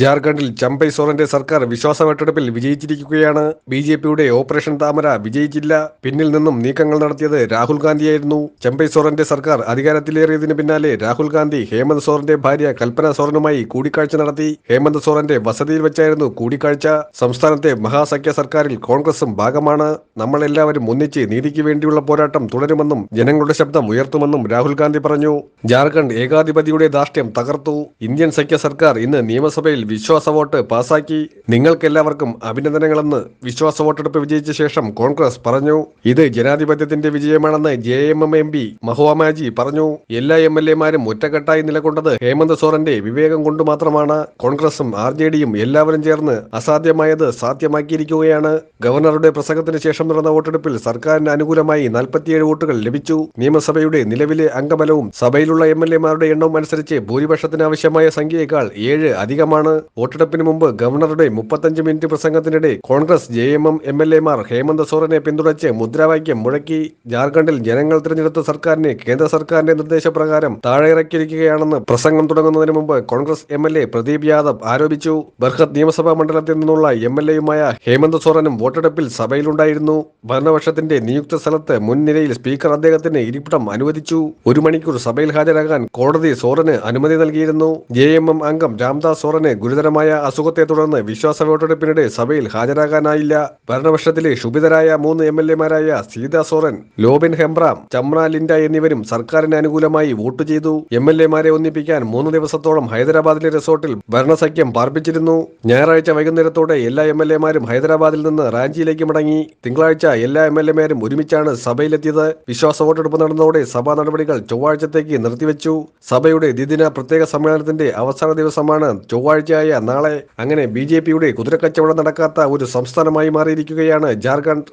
ജാർഖണ്ഡിൽ ചമ്പൈ സോറന്റെ സർക്കാർ വിശ്വാസ വോട്ടെടുപ്പിൽ വിജയിച്ചിരിക്കുകയാണ്. ബി ജെ പിയുടെ ഓപ്പറേഷൻ താമര വിജയിച്ചില്ല. പിന്നിൽ നിന്നും നീക്കങ്ങൾ നടത്തിയത് രാഹുൽ ഗാന്ധിയായിരുന്നു. ചമ്പൈ സോറന്റെ സർക്കാർ അധികാരത്തിലേറിയതിനു പിന്നാലെ രാഹുൽ ഗാന്ധി ഹേമന്ത് സോറന്റെ ഭാര്യ കൽപ്പന സോറനുമായി കൂടിക്കാഴ്ച നടത്തി. ഹേമന്ത് സോറന്റെ വസതിയിൽ വെച്ചായിരുന്നു കൂടിക്കാഴ്ച. സംസ്ഥാനത്തെ മഹാസഖ്യ സർക്കാരിൽ കോൺഗ്രസും ഭാഗമാണ്. നമ്മൾ എല്ലാവരും ഒന്നിച്ച് നീതിക്ക് വേണ്ടിയുള്ള പോരാട്ടം തുടരുമെന്നും ജനങ്ങളുടെ ശബ്ദം ഉയർത്തുമെന്നും രാഹുൽ ഗാന്ധി പറഞ്ഞു. ജാർഖണ്ഡ് ഏകാധിപതിയുടെ ധാർഷ്ട്യം തകർത്തു. ഇന്ത്യൻ സഖ്യ സർക്കാർ ഇന്ന് നിയമസഭയിൽ വിശ്വാസ വോട്ട് പാസാക്കി. നിങ്ങൾക്കെല്ലാവർക്കും അഭിനന്ദനങ്ങളെന്ന് വിശ്വാസ വോട്ടെടുപ്പ് വിജയിച്ച ശേഷം കോൺഗ്രസ് പറഞ്ഞു. ഇത് ജനാധിപത്യത്തിന്റെ വിജയമാണെന്ന് J M M M P Mahua Maji പറഞ്ഞു. എല്ലാ എം എൽ എമാരും ഒറ്റക്കെട്ടായി നിലകൊണ്ടത് ഹേമന്ത് സോറന്റെ വിവേകം കൊണ്ട് മാത്രമാണ്. കോൺഗ്രസും ആർ ജെ ഡിയും എല്ലാവരും ചേർന്ന് അസാധ്യമായത് സാധ്യമാക്കിയിരിക്കുകയാണ്. ഗവർണറുടെ പ്രസംഗത്തിന് ശേഷം നടന്ന വോട്ടെടുപ്പിൽ സർക്കാരിന് അനുകൂലമായി നാൽപ്പത്തിയേഴ് വോട്ടുകൾ ലഭിച്ചു. നിയമസഭയുടെ നിലവിലെ അംഗബലവും സഭയിലുള്ള എം എൽ എമാരുടെ എണ്ണവും അനുസരിച്ച് ഭൂരിപക്ഷത്തിനാവശ്യമായ സംഖ്യയേക്കാൾ ഏഴ് അധികമാണ്. വോട്ടെടുപ്പിന് മുമ്പ് ഗവർണറുടെ മുപ്പത്തഞ്ച് minute പ്രസംഗത്തിനിടെ Congress J M M M L എമാർ ഹേമന്ത് സോറനെ പിന്തുണച്ച് മുദ്രാവാക്യം മുഴക്കി ജാർഖണ്ഡിൽ ജനങ്ങൾ തിരഞ്ഞെടുത്ത സർക്കാരിനെ കേന്ദ്ര സർക്കാരിന്റെ നിർദ്ദേശപ്രകാരം താഴെയിറക്കിയിരിക്കുകയാണെന്ന് പ്രസംഗം തുടങ്ങുന്നതിന് മുമ്പ് Congress M L A Pradeep Yadav ആരോപിച്ചു. ബർഹത് നിയമസഭാ മണ്ഡലത്തിൽ നിന്നുള്ള എം എൽ എയുമായ ഹേമന്ത് സോറനും വോട്ടെടുപ്പിൽ സഭയിലുണ്ടായിരുന്നു. ഭരണപക്ഷത്തിന്റെ നിയുക്ത സ്ഥലത്ത് മുൻനിരയിൽ സ്പീക്കർ അദ്ദേഹത്തിന് ഇരിപ്പിടം അനുവദിച്ചു. ഒരു മണിക്കൂർ സഭയിൽ ഹാജരാകാൻ കോടതി സോറന് അനുമതി നൽകിയിരുന്നു. ജെ എം എം അംഗം രാംദാസ് സോറന് ഗുരുതരമായ അസുഖത്തെ തുടർന്ന് വിശ്വാസ വോട്ടെടുപ്പിനിടെ സഭയിൽ ഹാജരാകാനായില്ല. ഭരണപക്ഷത്തിലെ ക്ഷുഭിതരായ മൂന്ന് എം എൽ എമാരായ സീത സോറൻ ലോബിൻ ഹെംബ്രാം ചമ്ര ലിൻഡ എന്നിവരും സർക്കാരിന് അനുകൂലമായി വോട്ട് ചെയ്തു. എം എൽ എമാരെ ഒന്നിപ്പിക്കാൻ മൂന്ന് ദിവസത്തോളം ഹൈദരാബാദിലെ റിസോർട്ടിൽ ഭരണസഖ്യം പാർപ്പിച്ചിരുന്നു. ഞായറാഴ്ച വൈകുന്നേരത്തോടെ എല്ലാ എം എൽ എമാരും ഹൈദരാബാദിൽ നിന്ന് റാഞ്ചിയിലേക്ക് മടങ്ങി. തിങ്കളാഴ്ച എല്ലാ എം എൽ എമാരും ഒരുമിച്ചാണ് സഭയിലെത്തിയത്. വിശ്വാസ വോട്ടെടുപ്പ് നടന്നതോടെ സഭാ നടപടികൾ ചൊവ്വാഴ്ചത്തേക്ക് നിർത്തിവെച്ചു. സഭയുടെ ദ്വിദിന പ്രത്യേക സമ്മേളനത്തിന്റെ അവസാന ദിവസമാണ് ചൊവ്വാഴ്ചയായ നാളെ അങ്ങനെ ബി ജെ പിയുടെ കുതിരക്കച്ചവടം നടക്കാത്ത ഒരു സംസ്ഥാനമായി മാറിയിരിക്കുകയാണ് ജാർഖണ്ഡ്.